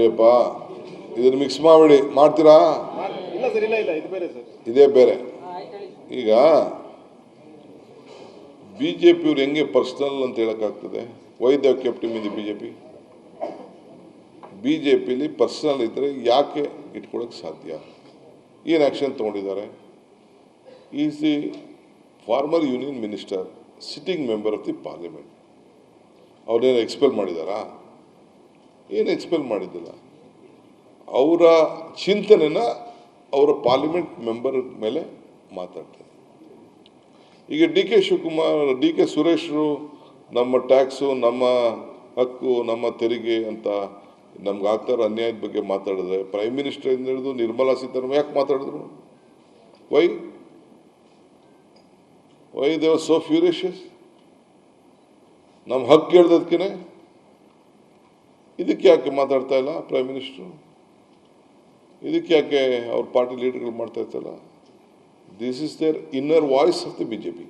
ಇದನ್ನ ಮಿಕ್ಸ್ ಮಾಡಿ ಮಾಡ್ತೀರಾ? ಇದು ಬೇರೆ ಸರ್. ಇದೇ ಬೇರೆ. ಈಗ ಬಿ ಜೆ ಪಿಯವ್ರು ಹೆಂಗೆ ಪರ್ಸ್ನಲ್ ಅಂತ ಹೇಳೋಕ್ಕಾಗ್ತದೆ? ವೈ ದೇವ್ ಕೆಪ್ಟಿಮ್ ಇದೆ B J P B J ಪಿಲಿ ಪರ್ಸ್ನಲ್ ಇದ್ದರೆ ಯಾಕೆ ಇಟ್ಕೊಳ್ಳೋಕೆ ಸಾಧ್ಯ? ಏನು action ತೊಗೊಂಡಿದ್ದಾರೆ? Is the former union minister sitting member of the parliament ಅವ್ರನ್ನೇನು expel ಮಾಡಿದಾರಾ? ಏನು ಎಕ್ಸ್ಪ್ಲೇನ್ ಮಾಡಿದ್ದಿಲ್ಲ. ಅವರ ಚಿಂತನೆನ ಅವರ ಪಾರ್ಲಿಮೆಂಟ್ ಮೆಂಬರ್ ಮೇಲೆ ಮಾತಾಡ್ತಾರೆ. ಈಗ D K Shivakumar, D K ಸುರೇಶ್ರು ನಮ್ಮ ಟ್ಯಾಕ್ಸು ನಮ್ಮ ಹಕ್ಕು, ನಮ್ಮ ತೆರಿಗೆ ಅಂತ ನಮ್ಗೆ ಆಗ್ತಾರ ಅನ್ಯಾಯದ ಬಗ್ಗೆ ಮಾತಾಡಿದ್ರೆ ಪ್ರೈಮ್ ಮಿನಿಸ್ಟರ್ ಹಿಡಿದು ನಿರ್ಮಲಾ ಸೀತಾರಾಮನ್ ಯಾಕೆ ಮಾತಾಡಿದ್ರು? Why why they've so furious ನಮ್ಮ ಹಕ್ಕು ಕೇಳ್ದದ್ಕೇನೆ ಇದಕ್ಕೆ ಯಾಕೆ ಮಾತಾಡ್ತಾ ಇಲ್ಲ ಪ್ರೈಮ್ ಮಿನಿಸ್ಟ್ರು ಇದಕ್ಕೆ ಯಾಕೆ ಅವ್ರ ಪಾರ್ಟಿ ಲೀಡರ್ಗಳು ಮಾಡ್ತಾ ಇರ್ತಲ್ಲ this is their inner voice of the B J P